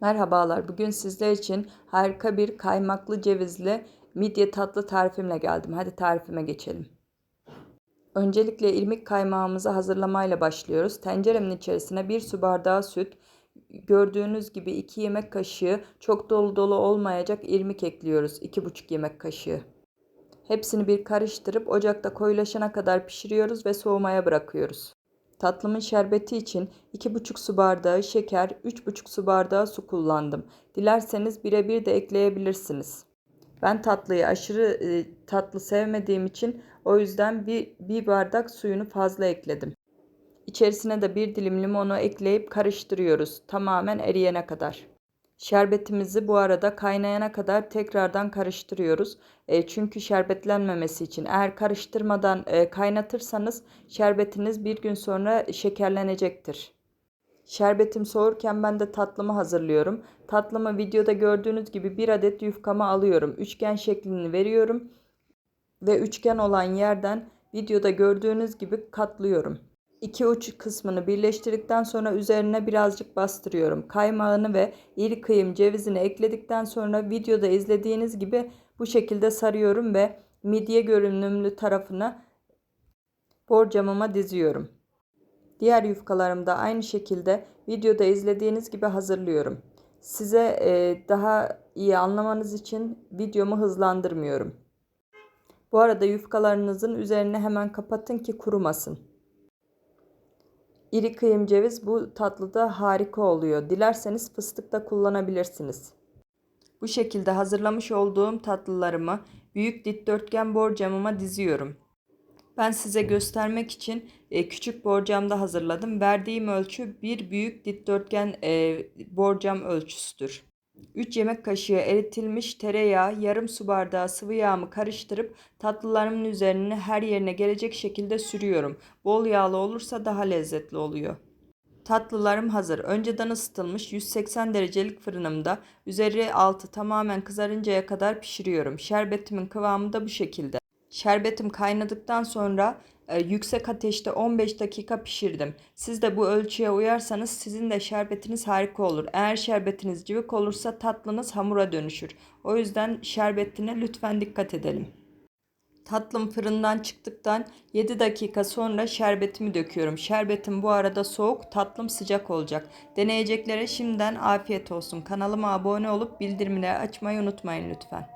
Merhabalar. Bugün sizler için harika bir kaymaklı cevizli midye tatlı tarifimle geldim. Hadi tarifime geçelim. Öncelikle irmik kaymağımızı hazırlamayla başlıyoruz. Tenceremin içerisine 1 su bardağı süt, gördüğünüz gibi 2 yemek kaşığı çok dolu dolu olmayacak irmik ekliyoruz. 2,5 yemek kaşığı. Hepsini bir karıştırıp ocakta koyulaşana kadar pişiriyoruz ve soğumaya bırakıyoruz. Tatlımın şerbeti için 2,5 su bardağı şeker, 3,5 su bardağı su kullandım. Dilerseniz birebir de ekleyebilirsiniz. Ben tatlıyı aşırı e, tatlı sevmediğim için o yüzden bir, bir bardak suyunu fazla ekledim. İçerisine de bir dilim limonu ekleyip karıştırıyoruz tamamen eriyene kadar. Şerbetimizi bu arada kaynayana kadar tekrardan karıştırıyoruz. E, çünkü şerbetlenmemesi için eğer karıştırmadan e, kaynatırsanız şerbetiniz bir gün sonra şekerlenecektir. Şerbetim soğurken ben de tatlımı hazırlıyorum. Tatlımı videoda gördüğünüz gibi bir adet yufkamı alıyorum. Üçgen şeklini veriyorum ve üçgen olan yerden videoda gördüğünüz gibi katlıyorum. İki uç kısmını birleştirdikten sonra üzerine birazcık bastırıyorum. Kaymağını ve iri kıyım cevizini ekledikten sonra videoda izlediğiniz gibi bu şekilde sarıyorum ve midye görünümlü tarafına borcamıma diziyorum. Diğer yufkalarımı da aynı şekilde videoda izlediğiniz gibi hazırlıyorum. Size e, daha iyi anlamanız için videomu hızlandırmıyorum. Bu arada yufkalarınızın üzerine hemen kapatın ki kurumasın. İri kıyım ceviz bu tatlıda harika oluyor. Dilerseniz fıstık da kullanabilirsiniz. Bu şekilde hazırlamış olduğum tatlılarımı büyük dikdörtgen borcamıma diziyorum. Ben size göstermek için e, küçük borcamda hazırladım. Verdiğim ölçü bir büyük dikdörtgen e, borcam ölçüsüdür. 3 yemek kaşığı eritilmiş tereyağı, yarım su bardağı sıvı yağımı karıştırıp tatlılarımın üzerine her yerine gelecek şekilde sürüyorum. Bol yağlı olursa daha lezzetli oluyor. Tatlılarım hazır. Önceden ısıtılmış 180 derecelik fırınımda üzeri altı tamamen kızarıncaya kadar pişiriyorum. Şerbetimin kıvamı da bu şekilde. Şerbetim kaynadıktan sonra yüksek ateşte 15 dakika pişirdim. Siz de bu ölçüye uyarsanız sizin de şerbetiniz harika olur. Eğer şerbetiniz cıvık olursa tatlınız hamura dönüşür. O yüzden şerbetine lütfen dikkat edelim. Tatlım fırından çıktıktan 7 dakika sonra şerbetimi döküyorum. Şerbetim bu arada soğuk, tatlım sıcak olacak. Deneyeceklere şimdiden afiyet olsun. Kanalıma abone olup bildirimleri açmayı unutmayın lütfen.